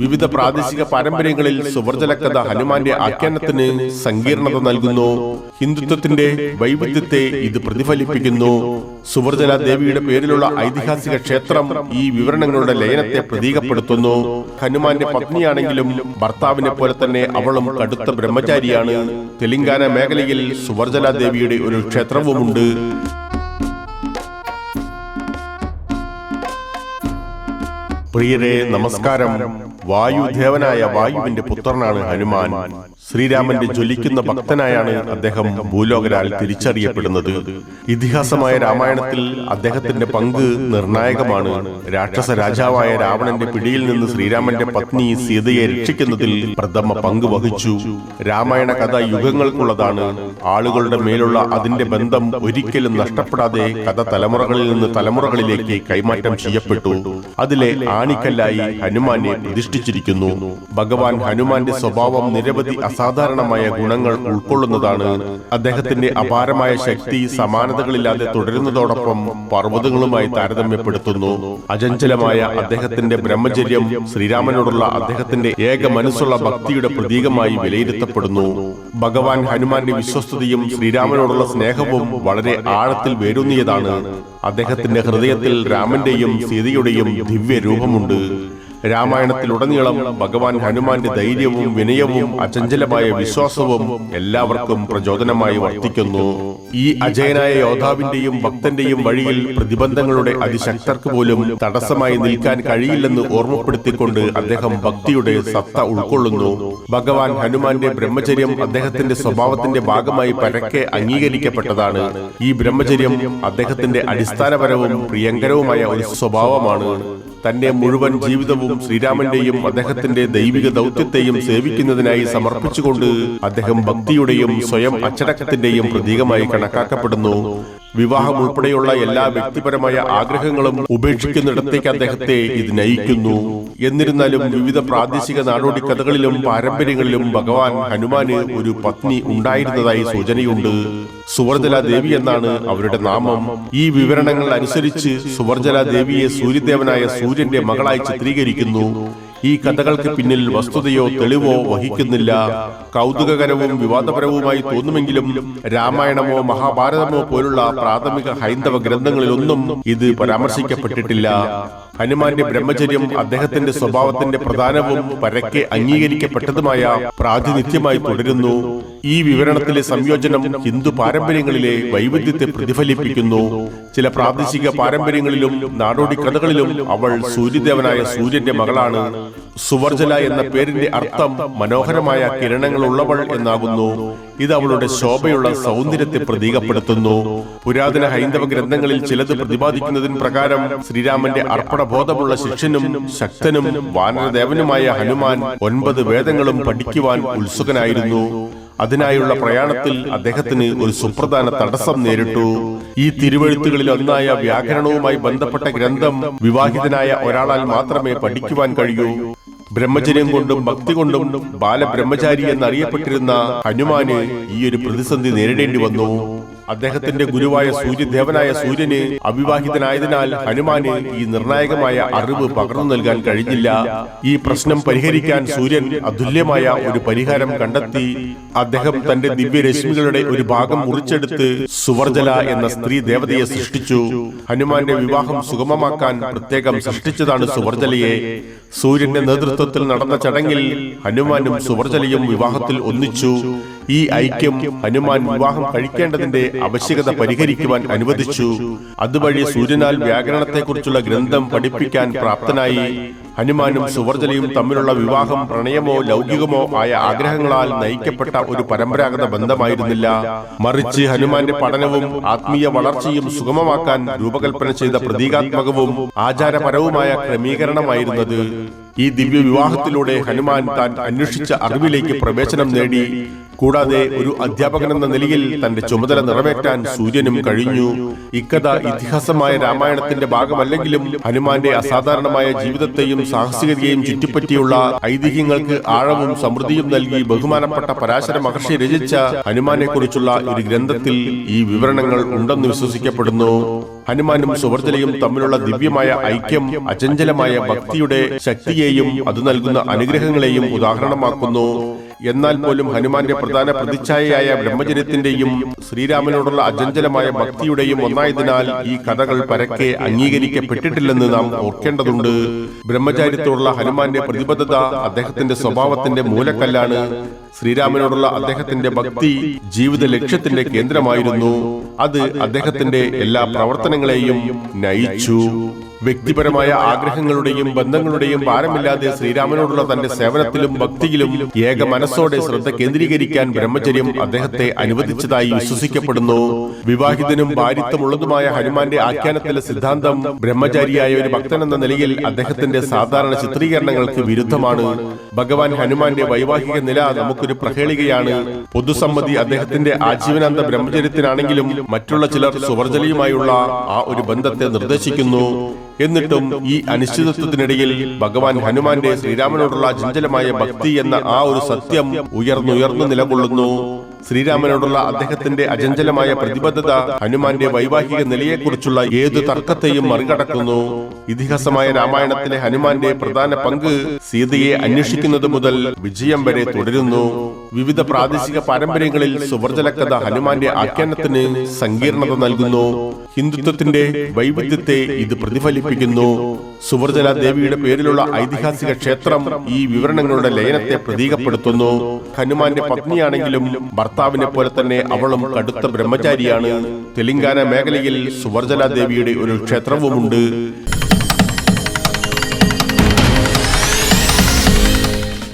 വിവിധ പ്രാദേശിക പാരമ്പര്യങ്ങളിൽ സുവർജലക്കഥ ഹനുമാന്റെ ആഖ്യാനത്തിന് സങ്കീർണത നൽകുന്നു. ഹിന്ദുത്വത്തിന്റെ വൈവിധ്യത്തെ ഇത് പ്രതിഫലിപ്പിക്കുന്നു. സുവർജല ദേവിയുടെ പേരിലുള്ള ഐതിഹാസിക ക്ഷേത്രം ഈ വിവരണങ്ങളുടെ ലയനത്തെ പ്രതീകപ്പെടുത്തുന്നു. ഹനുമാന്റെ പത്നിയാണെങ്കിലും ഭർത്താവിനെ പോലെ തന്നെ അവളും കടുത്ത ബ്രഹ്മചാരിയാണ്. തെലങ്കാന മേഖലയിൽ സുവർജല ദേവിയുടെ ഒരു ക്ഷേത്രവുമുണ്ട്. പ്രിയരെ നമസ്കാരം. വായുദേവനായ വായുവിന്റെ പുത്രനാണ് ഹനുമാൻ. ശ്രീരാമന്റെ ജ്വലിക്കുന്ന ഭക്തനായാണ് അദ്ദേഹം ഭൂലോകരാൽ തിരിച്ചറിയപ്പെടുന്നത്. ഇതിഹാസമായ രാമായണത്തിൽ അദ്ദേഹത്തിന്റെ പങ്ക് നിർണായകമാണ്. രാക്ഷസ രാജാവായ രാവണന്റെ പിടിയിൽ നിന്ന് ശ്രീരാമന്റെ പത്നി സീതയെ രക്ഷിക്കുന്നതിൽ പ്രഥമ പങ്ക് വഹിച്ചു. രാമായണ കഥ യുഗങ്ങൾക്കുള്ളതാണ്. ആളുകളുടെ മേലുള്ള അതിന്റെ ബന്ധം ഒരിക്കലും നഷ്ടപ്പെടാതെ കഥ തലമുറകളിൽ നിന്ന് തലമുറകളിലേക്ക് കൈമാറ്റം ചെയ്യപ്പെട്ടു. അതിലെ ആണിക്കല്ലായി ഹനുമാനെ പ്രതിഷ്ഠിച്ചിരിക്കുന്നു. ഭഗവാൻ ഹനുമാന്റെ സ്വഭാവം നിരവധി അസാധാരണമായ ഗുണങ്ങൾ ഉൾക്കൊള്ളുന്നതാണ്. അദ്ദേഹത്തിന്റെ അപാരമായ ശക്തി സമാനതകളില്ലാതെ തുടരുന്നതോടൊപ്പം പർവതങ്ങളുമായി താരതമ്യപ്പെടുത്തുന്നു. അചഞ്ചലമായ അദ്ദേഹത്തിന്റെ ബ്രഹ്മചര്യം ശ്രീരാമനോടുള്ള അദ്ദേഹത്തിന്റെ ഏക മനസ്സുള്ള ഭക്തിയുടെ പ്രതീകമായി വിലയിരുത്തപ്പെടുന്നു. ഭഗവാൻ ഹനുമാന്റെ വിശ്വസ്തയും ശ്രീരാമനോടുള്ള സ്നേഹവും വളരെ ആഴത്തിൽ വേരൂന്നിയതാണ്. അദ്ദേഹത്തിന്റെ ഹൃദയത്തിൽ രാമന്റെയും സീതയുടെയും ദിവ്യ രൂപമുണ്ട് രാമായണത്തിലുടനീളം ഭഗവാൻ ഹനുമാന്റെ ധൈര്യവും വിനയവും അചഞ്ചലമായ വിശ്വാസവും എല്ലാവർക്കും പ്രചോദനമായി വർത്തിക്കുന്നു. ഈ അജയനായ യോദ്ധാവിന്റെയും ഭക്തന്റെയും വഴിയിൽ പ്രതിബന്ധങ്ങളുടെ അതിശക്തർക്ക് പോലും തടസ്സമായി നിൽക്കാൻ കഴിയില്ലെന്ന് ഓർമ്മപ്പെടുത്തിക്കൊണ്ട് അദ്ദേഹം ഭക്തിയുടെ സത്ത ഉൾക്കൊള്ളുന്നു. ഭഗവാൻ ഹനുമാന്റെ ബ്രഹ്മചര്യം അദ്ദേഹത്തിന്റെ സ്വഭാവത്തിന്റെ ഭാഗമായി പരക്കെ അംഗീകരിക്കപ്പെട്ടതാണ്. ഈ ബ്രഹ്മചര്യം അദ്ദേഹത്തിന്റെ അടിസ്ഥാനപരവും പ്രിയങ്കരവുമായ ഒരു സ്വഭാവമാണ്. തന്റെ മുഴുവൻ ജീവിതവും ശ്രീരാമന്റെയും അദ്ദേഹത്തിന്റെ ദൈവിക ദൗത്യത്തെയും സേവിക്കുന്നതിനായി സമർപ്പിച്ചുകൊണ്ട് അദ്ദേഹം ഭക്തിയുടെയും സ്വയം അച്ചടക്കത്തിന്റെയും പ്രതീകമായി കണക്കാക്കപ്പെടുന്നു. വിവാഹം ഉൾപ്പെടെയുള്ള എല്ലാ വ്യക്തിപരമായ ആഗ്രഹങ്ങളും ഉപേക്ഷിക്കുന്നിടത്തേക്ക് അദ്ദേഹത്തെ ഇത് നയിക്കുന്നു. എന്നിരുന്നാലും വിവിധ പ്രാദേശിക നാടോടി കഥകളിലും പാരമ്പര്യങ്ങളിലും ഭഗവാൻ ഹനുമാന് ഒരു പത്നി ഉണ്ടായിരുന്നതായി സൂചനയുണ്ട്. സുവർജല ദേവി എന്നാണ് അവരുടെ നാമം. ഈ വിവരണങ്ങൾ അനുസരിച്ച് സുവർജല ദേവിയെ സൂര്യദേവനായ സൂര്യന്റെ മകളായി ചിത്രീകരിക്കുന്നു. ഈ കഥകൾക്ക് പിന്നിൽ വസ്തുതയോ തെളിവോ വഹിക്കുന്നില്ല. കൗതുകകരവും വിവാദപരവുമായി തോന്നുമെങ്കിലും രാമായണമോ മഹാഭാരതമോ പോലുള്ള പ്രാഥമിക ഹൈന്ദവ ഗ്രന്ഥങ്ങളിലൊന്നും ഇത് പരാമർശിക്കപ്പെട്ടിട്ടില്ല. ഹനുമാന്റെ ബ്രഹ്മചര്യം അദ്ദേഹത്തിന്റെ സ്വഭാവത്തിന്റെ പ്രധാനവും പരക്കെ അംഗീകരിക്കപ്പെട്ടതുമായ പ്രാതിനിധ്യമായി തുടരുന്നു. ഈ വിവരണത്തിലെ സംയോജനം ഹിന്ദു പാരമ്പര്യങ്ങളിലെ വൈവിധ്യത്തെ പ്രതിഫലിപ്പിക്കുന്നു. ചില പ്രാദേശിക പാരമ്പര്യങ്ങളിലും നാടോടി കഥകളിലും അവൾ സൂര്യദേവനായ സൂര്യന്റെ മകളാണ്. സുവർജല എന്ന പേരിന്റെ അർത്ഥം മനോഹരമായ കിരണങ്ങൾ ഉള്ളവൾ എന്നാകുന്നു. ഇത് അവളുടെ ശോഭയുള്ള സൗന്ദര്യത്തെ പ്രതീകപ്പെടുത്തുന്നു. പുരാതന ഹൈന്ദവ ഗ്രന്ഥങ്ങളിൽ ചിലത് പ്രതിപാദിക്കുന്നതിന് പ്രകാരം ശ്രീരാമന്റെ അർപ്പണബോധമുള്ള ശിഷ്യനും ശക്തനും വാനരദേവനുമായ ഹനുമാൻ ഒൻപത് വേദങ്ങളും പഠിക്കുവാൻ ഉത്സുകനായിരുന്നു. അതിനായുള്ള പ്രയാണത്തിൽ അദ്ദേഹത്തിന് ഒരു സുപ്രധാന തടസ്സം നേരിട്ടു. ഈ തിരുവഴുത്തുകളിൽ ഒന്നായ വ്യാകരണവുമായി ബന്ധപ്പെട്ട ഗ്രന്ഥം വിവാഹിതനായ ഒരാളാൽ മാത്രമേ പഠിക്കുവാൻ കഴിയൂ. ബ്രഹ്മചര്യം കൊണ്ടും ഭക്തി കൊണ്ടും ബാലബ്രഹ്മചാരി എന്നറിയപ്പെട്ടിരുന്ന ഹനുമാന് ഈ ഒരു പ്രതിസന്ധി നേരിടേണ്ടി വന്നു. അദ്ദേഹത്തിന്റെ ഗുരുവായ സൂര്യദേവനായ സൂര്യന് അവിവാഹിതനായതിനാൽ ഹനുമാന് ഈ നിർണായകമായ അറിവ് പകർന്നു നൽകാൻ കഴിഞ്ഞില്ല. ഈ പ്രശ്നം പരിഹരിക്കാൻ സൂര്യൻ അതുല്യമായ ഒരു പരിഹാരം കണ്ടെത്തി അദ്ദേഹം തന്റെ ദിവ്യരശ്മികളുടെ ഒരു ഭാഗം മുറിച്ചെടുത്ത് സുവർജല എന്ന സ്ത്രീ ദേവതയെ സൃഷ്ടിച്ചു. ഹനുമാന്റെ വിവാഹം സുഗമമാക്കാൻ പ്രത്യേകം സൃഷ്ടിച്ചതാണ് സുവർജലയെ. സൂര്യന്റെ നേതൃത്വത്തിൽ നടന്ന ചടങ്ങിൽ ഹനുമാനും സുവർജലയും വിവാഹത്തിൽ ഒന്നിച്ചു. ഈ ഐക്യം ഹനുമാൻ വിവാഹം കഴിക്കേണ്ടതിന്റെ ആവശ്യകത പരിഹരിക്കുവാൻ അനുവദിച്ചു. അതുവഴി സൂര്യനാൽ വ്യാകരണത്തെക്കുറിച്ചുള്ള ഗ്രന്ഥം പഠിപ്പിക്കാൻ പ്രാപ്തനായി ഹനുമാനും സുവർജലയും തമ്മിലുള്ള വിവാഹം പ്രണയമോ ലൗകികമോ ആയ ആഗ്രഹങ്ങളാൽ നയിക്കപ്പെട്ട ഒരു പരമ്പരാഗത ബന്ധമായിരുന്നില്ല. മറിച്ച് ഹനുമാന്റെ പഠനവും ആത്മീയ വളർച്ചയും സുഗമമാക്കാൻ രൂപകൽപ്പന ചെയ്ത പ്രതീകാത്മകവും ആചാരപരവുമായ ക്രമീകരണമായിരുന്നത് ഈ ദിവ്യ വിവാഹത്തിലൂടെ ഹനുമാൻ താൻ അന്വേഷിച്ച അറിവിലേക്ക് പ്രവേശനം നേടി കൂടാതെ ഒരു അധ്യാപകൻ എന്ന നിലയിൽ തന്റെ ചുമതല നിറവേറ്റാൻ സൂര്യനും കഴിഞ്ഞു. ഇക്കഥ ഇതിഹാസമായ രാമായണത്തിന്റെ ഭാഗമല്ലെങ്കിലും ഹനുമാന്റെ അസാധാരണമായ ജീവിതത്തെയും സാഹസികതയെയും ചുറ്റിപ്പറ്റിയുള്ള ഐതിഹ്യങ്ങൾക്ക് ആഴവും സമൃദ്ധിയും നൽകി ബഹുമാനപ്പെട്ട പരാശര മഹർഷി രചിച്ച ഹനുമാനെക്കുറിച്ചുള്ള ഒരു ഗ്രന്ഥത്തിൽ ഈ വിവരണങ്ങൾ ഉണ്ടെന്ന് വിശ്വസിക്കപ്പെടുന്നു. ഹനുമാനും സുഹൃത്തിലെയും തമ്മിലുള്ള ദിവ്യമായ ഐക്യം അചഞ്ചലമായ ഭക്തിയുടെ ശക്തിയെയും അത് നൽകുന്ന അനുഗ്രഹങ്ങളെയും ഉദാഹരണമാക്കുന്നു. എന്നാൽ പോലും ഹനുമാന്റെ പ്രധാന പ്രതിച്ഛായയായ ബ്രഹ്മചര്യത്തിന്റെയും ശ്രീരാമനോടുള്ള അചഞ്ചലമായ ഭക്തിയുടെയും ഒന്നായതിനാൽ ഈ കഥകൾ പരക്കെ അംഗീകരിക്കപ്പെട്ടിട്ടില്ലെന്ന് നാം ഓർക്കേണ്ടതുണ്ട്. ബ്രഹ്മചാര്യത്തോടുള്ള ഹനുമാന്റെ പ്രതിബദ്ധത അദ്ദേഹത്തിന്റെ സ്വഭാവത്തിന്റെ മൂലക്കല്ലാണ്. ശ്രീരാമനോടുള്ള അദ്ദേഹത്തിന്റെ ഭക്തി ജീവിത ലക്ഷ്യത്തിന്റെ കേന്ദ്രമായിരുന്നു. അത് അദ്ദേഹത്തിന്റെ എല്ലാ പ്രവർത്തനങ്ങളെയും നയിച്ചു. വ്യക്തിപരമായ ആഗ്രഹങ്ങളുടെയും ബന്ധങ്ങളുടെയും ഭാരമില്ലാതെ ശ്രീരാമനോടുള്ള തന്റെ സേവനത്തിലും ഭക്തിയിലും ഏക മനസ്സോടെ ശ്രദ്ധ കേന്ദ്രീകരിക്കാൻ ബ്രഹ്മചര്യം അദ്ദേഹത്തെ അനുവദിച്ചതായി വിശ്വസിക്കപ്പെടുന്നു. വിവാഹിതനും ഭാര്യത്വമുള്ളതുമായ ഹനുമാന്റെ ആഖ്യാനത്തിലെ സിദ്ധാന്തം ബ്രഹ്മചാരിയായ ഒരു ഭക്തനെന്ന നിലയിൽ അദ്ദേഹത്തിന്റെ സാധാരണ ചിത്രീകരണങ്ങൾക്ക് വിരുദ്ധമാണ്. ഭഗവാൻ ഹനുമാന്റെ വൈവാഹിക നില നമുക്കൊരു പ്രഹേളികയാണ്. പൊതുസമ്മതി അദ്ദേഹത്തിന്റെ ആജീവനാന്ത ബ്രഹ്മചര്യത്തിനാണെങ്കിലും മറ്റുള്ള ചിലർ സുവർജലിയുമായുള്ള ആ ഒരു ബന്ധത്തെ നിർദ്ദേശിക്കുന്നു. എന്നിട്ടും ഈ അനിശ്ചിതത്വത്തിനിടയിൽ ഭഗവാൻ ഹനുമാന്റെ ശ്രീരാമനോടുള്ള ചഞ്ചലമായ ഭക്തി എന്ന ആ ഒരു സത്യം ഉയർന്നുയർന്നു നിലകൊള്ളുന്നു. ശ്രീരാമനോടുള്ള അദ്ദേഹത്തിന്റെ അചഞ്ചലമായ പ്രതിബദ്ധത ഹനുമാന്റെ വൈവാഹിക നിലയെക്കുറിച്ചുള്ള ഏതു തർക്കത്തെയും മറികടക്കുന്നു. ഇതിഹാസമായ രാമായണത്തിലെ ഹനുമാന്റെ പ്രധാന പങ്ക് സീതയെ അന്വേഷിക്കുന്നത് മുതൽ വിജയം വരെ തുടരുന്നു. വിവിധ പ്രാദേശിക പാരമ്പര്യങ്ങളിൽ സുവർജലക്കഥ ഹനുമാന്റെ ആഖ്യാനത്തിന് സങ്കീർണത നൽകുന്നു. ഹിന്ദുത്വത്തിന്റെ വൈവിധ്യത്തെ ഇത് പ്രതിഫലിപ്പിക്കുന്നു. സുവർജല ദേവിയുടെ പേരിലുള്ള ഐതിഹാസിക ക്ഷേത്രം ഈ വിവരണങ്ങളുടെ ലയനത്തെ പ്രതീകപ്പെടുത്തുന്നു. ഹനുമാന്റെ പത്നിയാണെങ്കിലും ഭർത്താവിനെ പോലെ തന്നെ അവളും കടുത്ത ബ്രഹ്മചാരിയാണ്. തെലങ്കാന മേഖലയിൽ സുവർജല ദേവിയുടെ ഒരു ക്ഷേത്രവുമുണ്ട്.